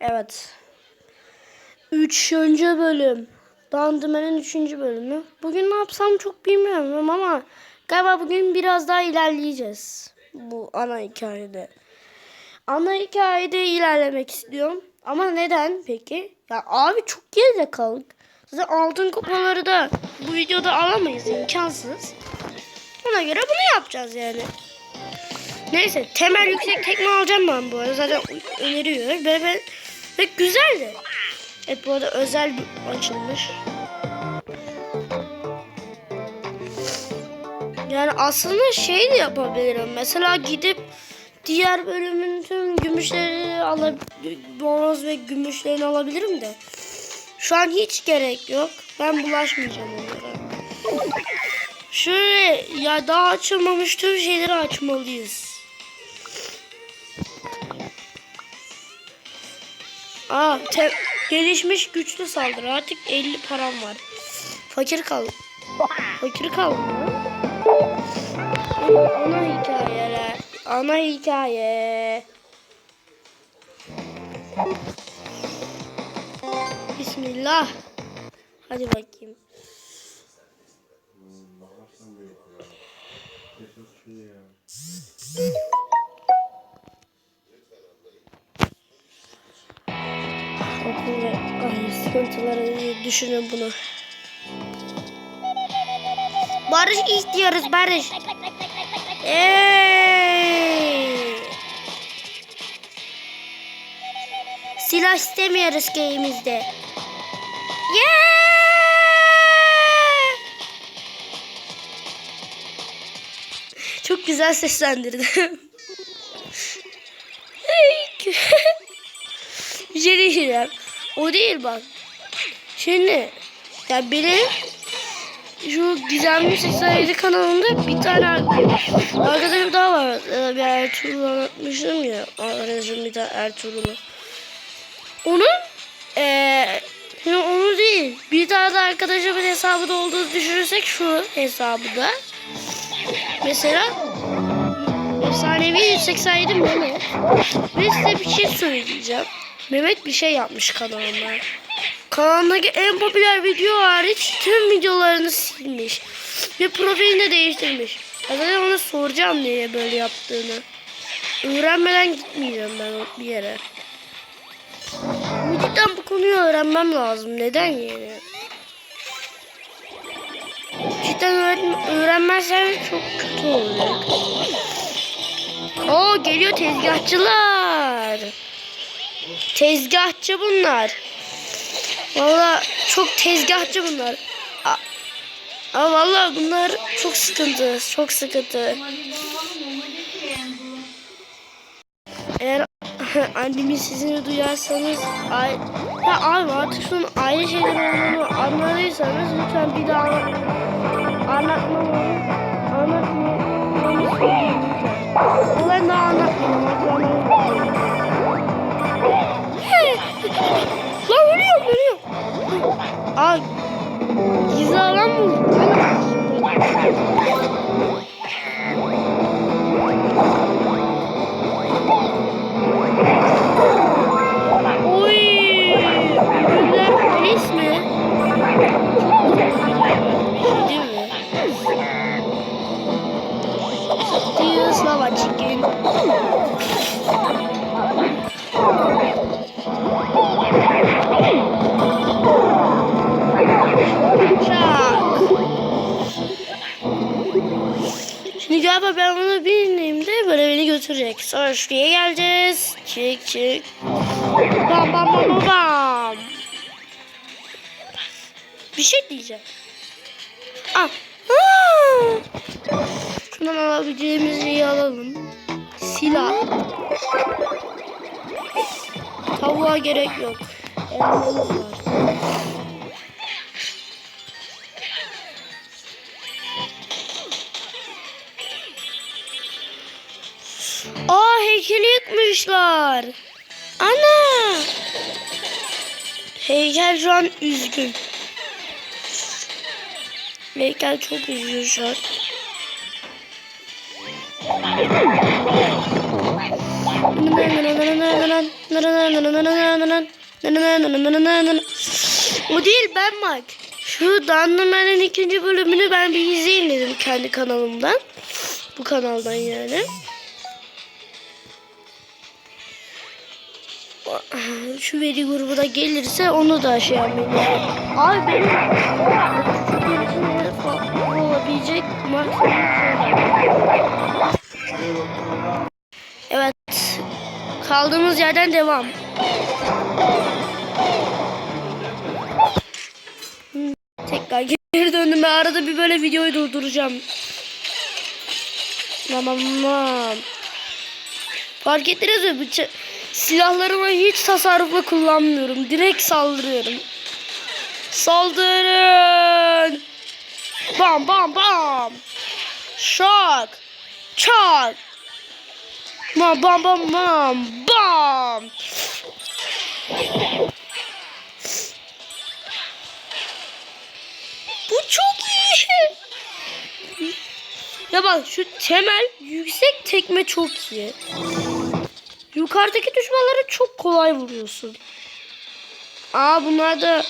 Evet. Üçüncü bölüm. Dandıman'ın üçüncü bölümü. Bugün ne yapsam çok bilmiyorum ama galiba bugün biraz daha ilerleyeceğiz. Bu ana hikayede. Ana hikayede ilerlemek istiyorum. Ama neden peki? Ya abi çok geride kaldık. Zaten altın kupaları da bu videoda alamayız. imkansız. Ona göre bunu yapacağız yani. Neyse temel yüksek tekme alacağım ben bu arada. Zaten öneriyor. Ve, ve, ve güzel de. Evet bu arada özel bir açılmış. Yani aslında şey de yapabilirim. Mesela gidip diğer bölümün tüm gümüşleri alabilir, bronz ve gümüşlerini alabilirim de. Şu an hiç gerek yok. Ben bulaşmayacağım onlara. Şöyle ya daha açılmamış tüm şeyleri açmalıyız. Aa, gelişmiş güçlü saldırı. Artık 50 param var. Fakir kal. Fakir mı? Ana hikayeler. Ana hikaye. Bismillah. Hadi bakayım. Ve ay, sıkıntıları düşünün bunu. Barış istiyoruz barış. Ey! Silah istemiyoruz köyümüzde. Yeah! Çok güzel seslendirdim. Bir şey. O değil bak. Şimdi ya benim şu Gizemli 87 kanalında bir tane arkadaşım daha var. Ee, Bir Ertuğrul anlatmıştım ya. Arkadaşım bir tane Ertuğrul'u. Onun eee şimdi onu değil. Bir tane de arkadaşımın hesabı da olduğunu düşünürsek şu hesabı da. Mesela Efsanevi 187 Mehmet. Ve size bir şey söyleyeceğim. Mehmet bir şey yapmış kanalına. Kanalındaki en popüler video hariç tüm videolarını silmiş. Ve profilini de değiştirmiş. Zaten ona soracağım niye böyle yaptığını. Öğrenmeden gitmeyeceğim ben bir yere. Cidden bu konuyu öğrenmem lazım. Neden yani? Cidden öğren öğrenmezsem çok kötü olacak. Oo geliyor tezgahçılar. Tezgahçı bunlar. Valla çok tezgahçı bunlar. Aa, valla bunlar çok sıkıntı. Çok sıkıntı. Eğer annemin sesini duyarsanız ay ya abi artık şunun ayrı şeyler olduğunu anladıysanız lütfen bir daha anlatmamı anlatmamı söyleyin lütfen. Ben daha anlatmayayım. Aa gizli alan mı? Oy! Ürünler polis mi? Şey değil mi? Chicken. Götürecek. Sonra şuraya geleceğiz. Çık çık. Bam bam bam bam. Bir şey diyeceğim. Ah. Aa. Şundan alabileceğimiz şeyi alalım. Silah. Tavuğa gerek yok. Elmamız var. Heykeli yıkmışlar. Ana. Heykel şu an üzgün. Heykel çok üzgün şu an. O değil ben bak. Şu Danlımen'in ikinci bölümünü ben bir izleyeyim dedim kendi kanalımdan. Bu kanaldan yani. Şu veri grubu da gelirse onu da şey yapayım. Abi benim olabilecek maksimum Evet. Kaldığımız yerden devam. Tekrar geri döndüm. Ben arada bir böyle videoyu durduracağım. Tamam. Fark ettiniz mi? Bıça- Silahlarımı hiç tasarruflu kullanmıyorum. Direkt saldırıyorum. Saldırın. Bam bam bam. Şak. Çak. Bam bam bam bam. Bam. Bu çok iyi. Ya bak şu temel yüksek tekme çok iyi. Yukarıdaki düşmanları çok kolay vuruyorsun. Aa bunlar da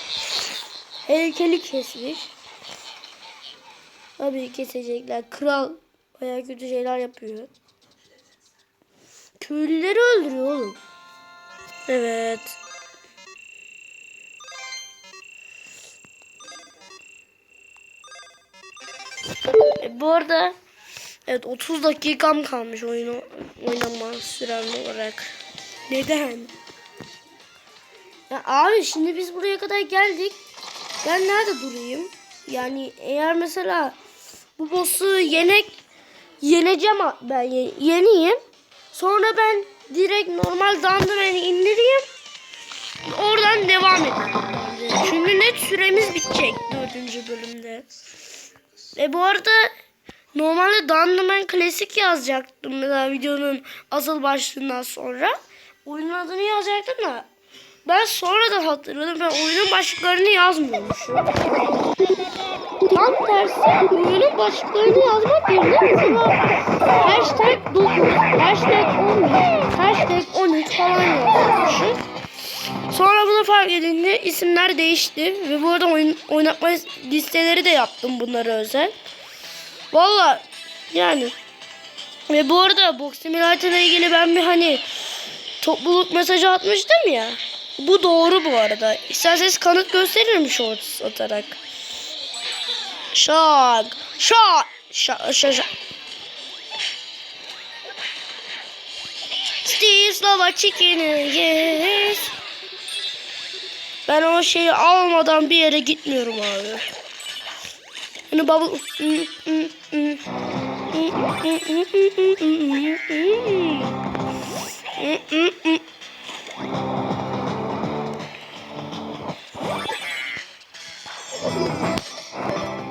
heykeli kesmiş. Tabii kesecekler. Kral bayağı kötü şeyler yapıyor. Köylüleri öldürüyor oğlum. Evet. E, bu arada evet 30 dakikam kalmış oyunu oynama sürem olarak. Neden? Ya abi şimdi biz buraya kadar geldik. Ben nerede durayım? Yani eğer mesela bu boss'u yenek yeneceğim ben ye- yeneyim. Sonra ben direkt normal Dungeon'ı indireyim. Oradan devam edelim. Çünkü net süremiz bitecek dördüncü bölümde. E bu arada normalde Dungeon klasik yazacaktım mesela videonun asıl başlığından sonra. Oyunun adını yazacaktım da ben sonradan hatırladım. Ben oyunun başlıklarını yazmıyormuşum. Tam tersi oyunun başlıklarını yazmak yerine mesela hashtag 9, hashtag 11, hashtag 13 falan yazmışım. Sonra bunu fark edince isimler değişti. Ve bu arada oyun, oynatma listeleri de yaptım bunlara özel. Valla yani. Ve bu arada Box Simulator ilgili ben bir hani topluluk mesajı atmıştım ya. Bu doğru bu arada. İsterseniz kanıt gösteririm shorts atarak. Şak. Şak. Şak. Şak. Şak. Slava yes. Ben o şeyi almadan bir yere gitmiyorum abi. Hani bubble...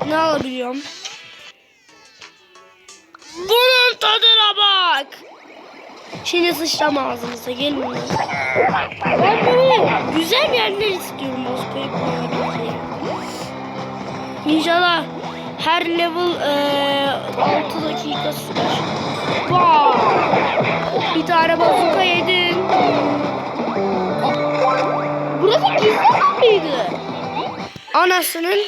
Ne alabiliyorum? Bunun tadına bak. Şimdi sıçrama ağzınıza gelin. Ben böyle güzel yerler istiyorum Moskova koyabileceğim. Her level eee 6 dakika sürer. Wow. Bir tane bazuka yedim. Burası gizli alan mıydı? Anasının.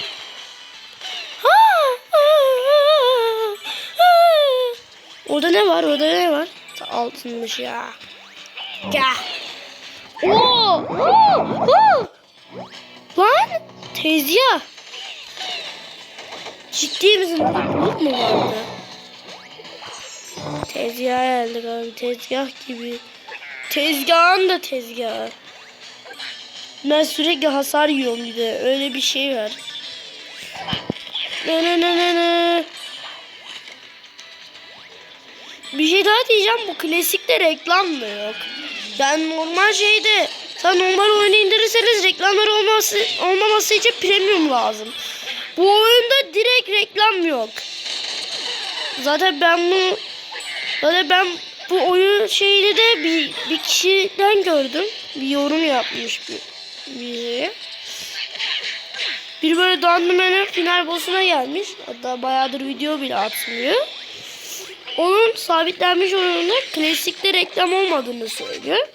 Orada ne var? Orada ne var? Altınmış ya. Gel. Oo! Oo! Oo! Lan tezgah. Ciddi misin? Bulut mu vardı? Tezgah geldik abi. Tezgah gibi. Tezgahın da tezgahı. Ben sürekli hasar yiyorum bir de. Öyle bir şey var. Ne ne ne ne ne. Bir şey daha diyeceğim. Bu klasikte reklam da yok. Yani normal şeyde sen normal oyunu indirirseniz reklamlar olması, olmaması için premium lazım. Bu oyunda direkt reklam yok. Zaten ben bu zaten ben bu oyun şeyini de bir, bir kişiden gördüm. Bir yorum yapmış bir biri. Bir böyle Dungeon'ın final boss'una gelmiş. Hatta bayağıdır video bile atmıyor. Onun sabitlenmiş oyununda klasikte reklam olmadığını söylüyor.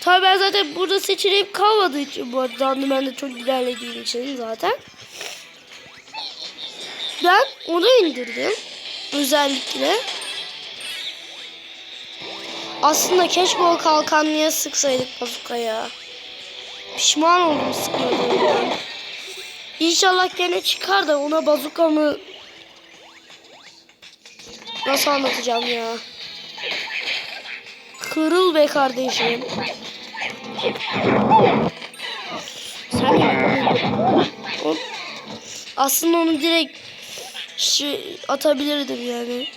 Tabii ben zaten burada seçeneğim kalmadığı için bu arada ben de çok ilerlediğim için zaten. Ben onu indirdim. Özellikle. Aslında keşke o kalkanlıya sıksaydık bazukaya. Pişman oldum sıkmadığımdan. İnşallah gene çıkar da ona bazukamı nasıl anlatacağım ya. Kırıl be kardeşim. Sen aslında onu direkt şey, atabilirdim yani.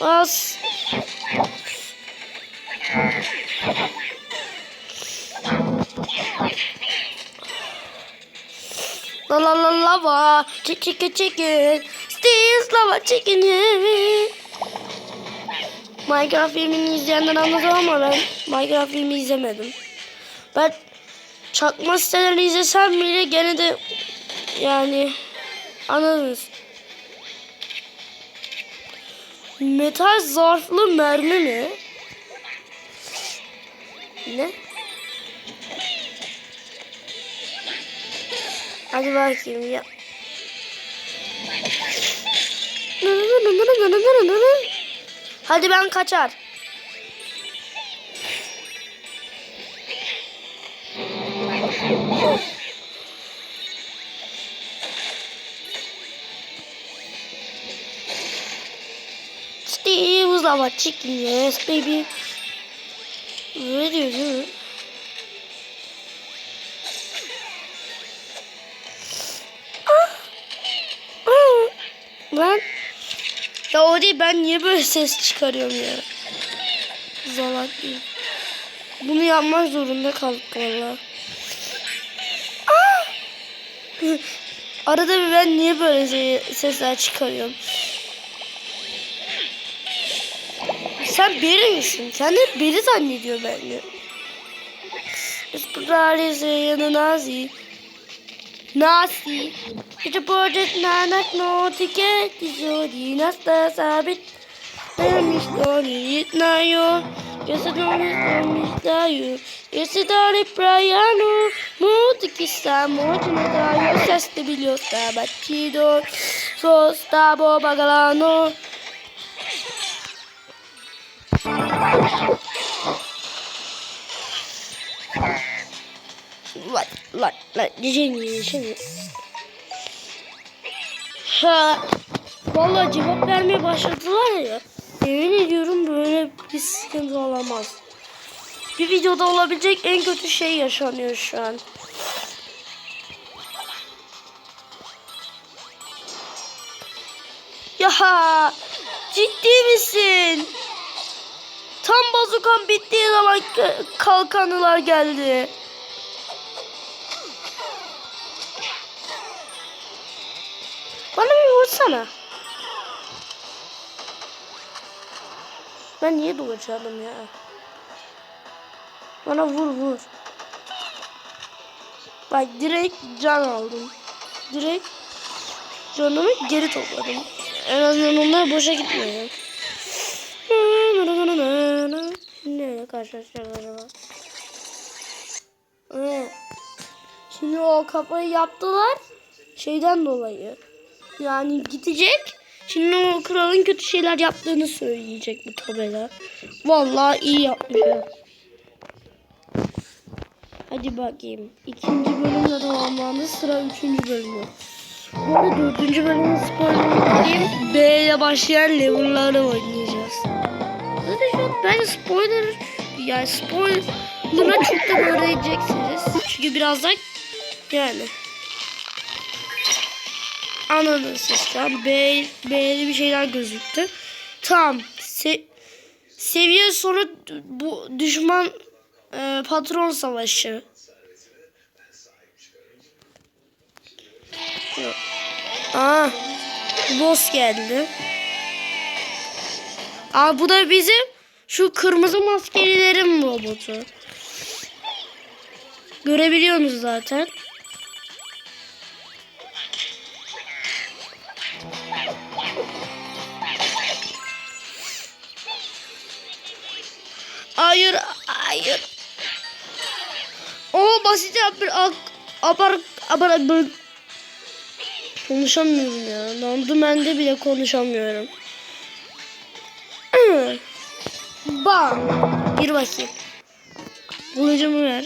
Az. La la la lava, chicken chicken, still lava chicken. Minecraft filmini izleyenler anladı ama ben Minecraft filmi izlemedim. Ben çakma siteleri izlesem bile gene de yani anladınız. Metal zarflı mermi mi? Ne? Hadi bakayım ya. Hadi ben kaçar. Steve's lava chicken, yes baby. Ne diyorsun? Lan. Ya o değil ben niye böyle ses çıkarıyorum ya? Zalak değil. Bunu yapmak zorunda kaldık valla. Arada bir ben niye böyle se- sesler çıkarıyorum? Sen biri misin? Sen de biri zannediyor beni. Isprarisi yanı nazi. Nazi. Hiç projet nanak no tiket di nasta sabit. Demiş doni yitnayo. Yasa doni doni dayo. Yasa doni prayano. Muti kisa muti no dayo. Seste biliosta batido. Sosta bo bagalano. Lan lan lan diyeceğim şimdi. Ha. Vallahi cevap vermeye başladılar ya. Yemin ediyorum böyle bir sıkıntı olamaz. Bir videoda olabilecek en kötü şey yaşanıyor şu an. Ya ciddi misin? Tam bazukan bittiği zaman kalkanılar geldi. Bana bir vursana. Ben niye doğaçladım ya? Bana vur vur. Bak direkt can aldım. Direkt canımı geri topladım. En azından onlar boşa gitmiyor. Ne karşılaşacağız acaba? Evet. Şimdi o kapıyı yaptılar. Şeyden dolayı. Yani gidecek. Şimdi o kralın kötü şeyler yaptığını söyleyecek bu tabela. Vallahi iyi yapmışlar. Hadi bakayım. İkinci bölümde tamamlandı. Sıra üçüncü bölümü. Bu arada dördüncü bölümün spoilerını vereyim. B ile başlayan level'ları oynayacağız. Zaten şu an ben spoiler yani spoiler'a çok da öğreneceksiniz. Çünkü birazdan yani Anladınız siz şu an. B, B'de bir şeyler gözüktü. Tamam. Se seviye sonu bu düşman e, patron savaşı. Aa, boss geldi. Aa, bu da bizim şu kırmızı maskelilerin robotu. Görebiliyorsunuz zaten. kayıyorum. O basit bir abar abar konuşamıyorum ya. Dandümende bile konuşamıyorum. Bam. Gir bakayım. Bulucumu ver.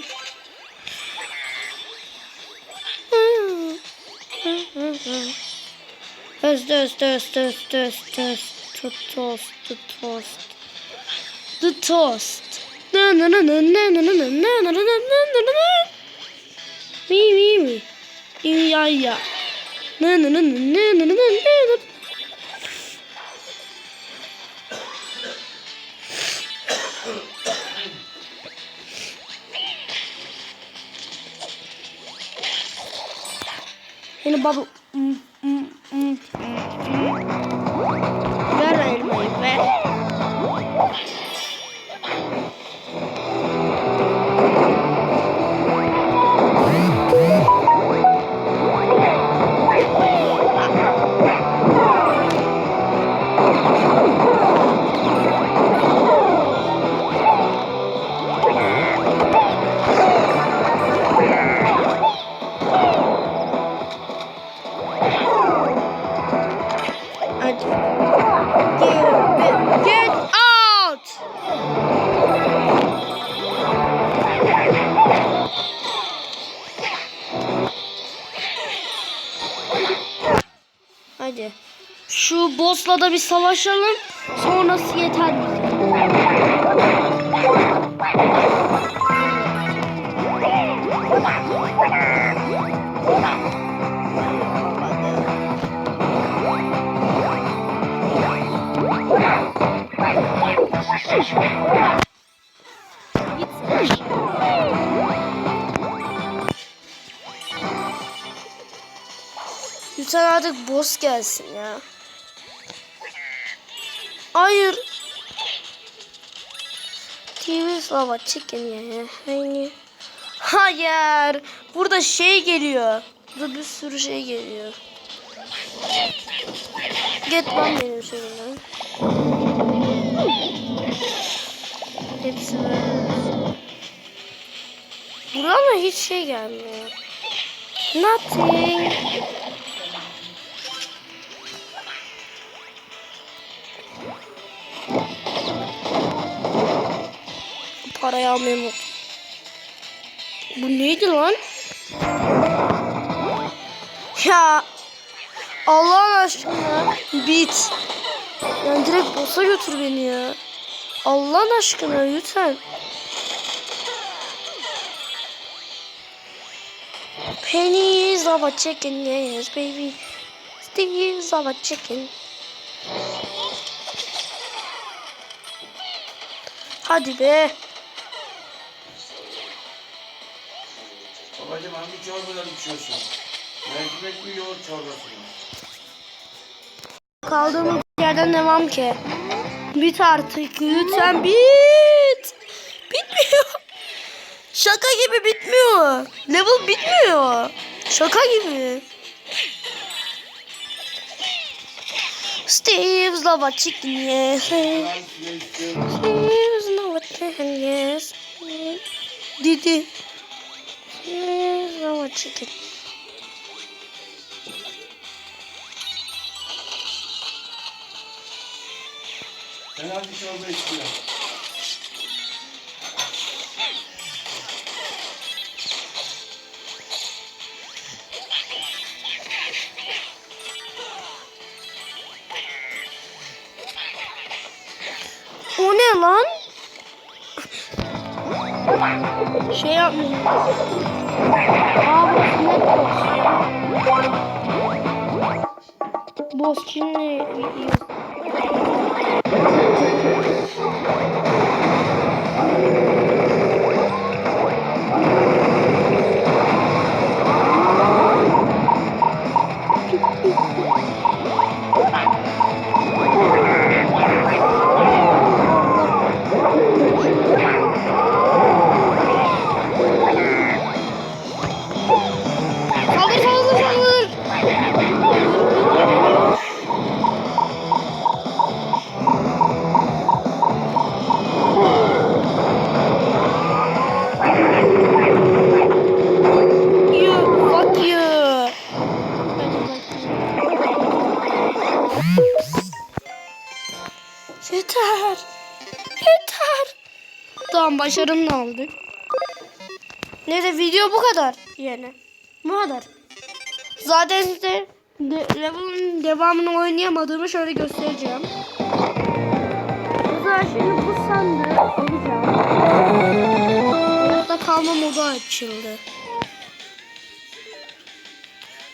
Öst öst öst öst öst öst. Tut tost tut tost. The toast. Mi mi mi. Ya ya. Yani baba boss'la da bir savaşalım. Sonrası yeter. Lütfen artık boss gelsin ya. Hayır. TV Slava chicken ya. Hani. Hayır. Burada şey geliyor. Burada bir sürü şey geliyor. Get lan benim şeyimden. Hepsi. Burama hiç şey gelmiyor. Nothing. Parayı almayı. Bu neydi lan? Ya Allah'ın aşkına bit. Yani direkt boss'a götür beni ya. Allah'ın aşkına lütfen. Pennies of a chicken, yes baby. Steals of a chicken. Hadi be. İçiyorsun? Mercimek mi yoğurt çorbası mı? Kaldığımız yerden devam ki. Bit artık lütfen bit. Bitmiyor. Şaka gibi bitmiyor. Level bitmiyor. Şaka gibi. Steve's love a chicken yes. Steve's love a chicken yes. Didi. Steve's Rover Chicken. Herhalde çorba. O ne lan? Şey yapmıyorum. Aa ne? Boss ya? Boss Video bu kadar yani. Bu kadar. Zaten size de, level'ın devamını oynayamadığımı şöyle göstereceğim. Mesela şimdi bu sandığı alacağım. Hayatta kalma modu açıldı.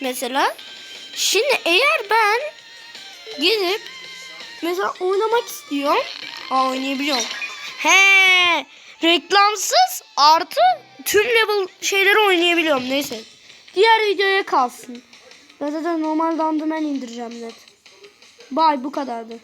Mesela şimdi eğer ben gidip mesela oynamak istiyorum. Aa oynayabiliyorum. He, reklamsız artı tüm level şeyleri oynayabiliyorum. Neyse. Diğer videoya kalsın. Ben zaten normal Dandımen indireceğim net. Bye bu kadardı.